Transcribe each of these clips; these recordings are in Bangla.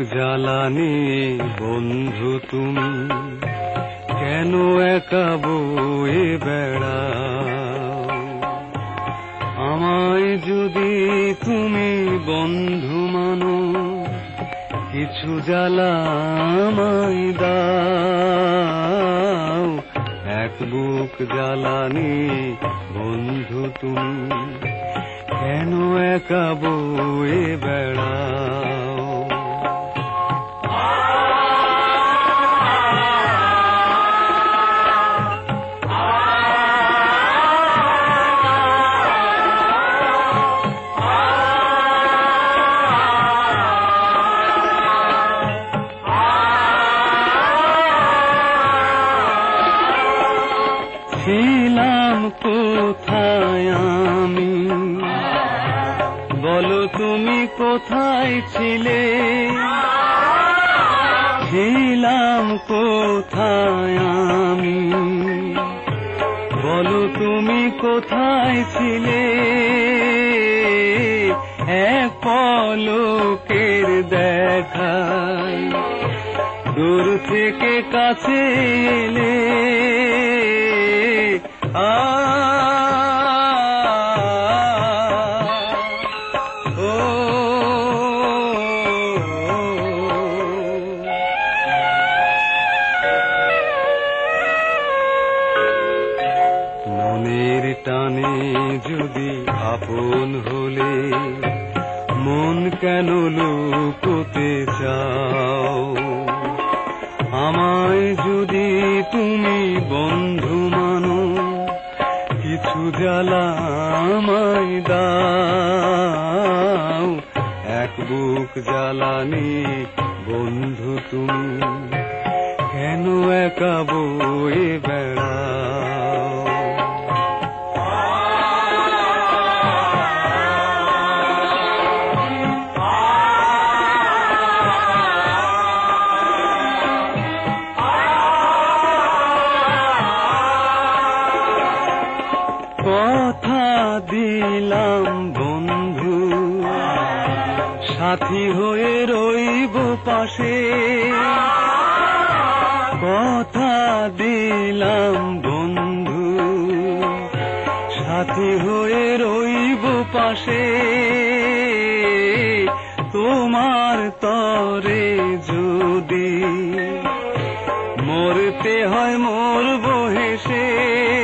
জ্বালানি বন্ধু তুমি, কেন একা বয়ে বেড়াও? আমায় যদি তুমি বন্ধু মানো, কিছু জ্বালা দাও। এক বুক জ্বালানি বন্ধু তুমি, কেন একা বয়ে বেড়াও? ছিলাম কোথায় আমি? বলো তুমি কোথায় ছিলে? ছিলাম কোথায় আমি? বলো তুমি কোথায় ছিলে? এক পলকের দেখায় দূর থেকে কাছে এলে মনের টানে যদি আপন হলে মন কেন লুকোতে চাও? আমায় যদি তুমি বন্ধু মানো, কিছু জ্বালা আমায় দাও। এক বুক জ্বালানি বন্ধু তুমি, কেন একা বয়ে বেড়াও? কথা দিলাম বন্ধু। সাথী হয়ে রইব পাশে। কথা দিলাম বন্ধু। সাথী হয়ে রইব পাশে। তোমার তরে যদি মরতে হয় মরব হেসে। আ ও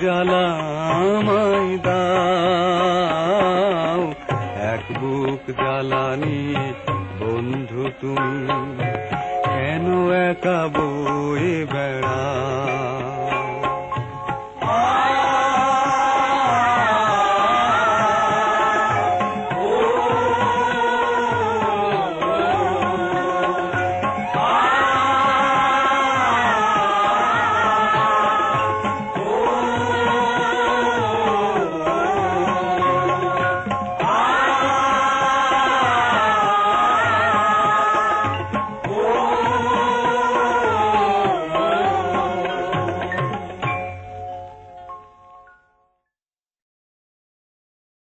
জ্বালা আমায় দাও এক বুক জ্বালানি বন্ধু তুমি কেন একা বয়ে বেড়াও?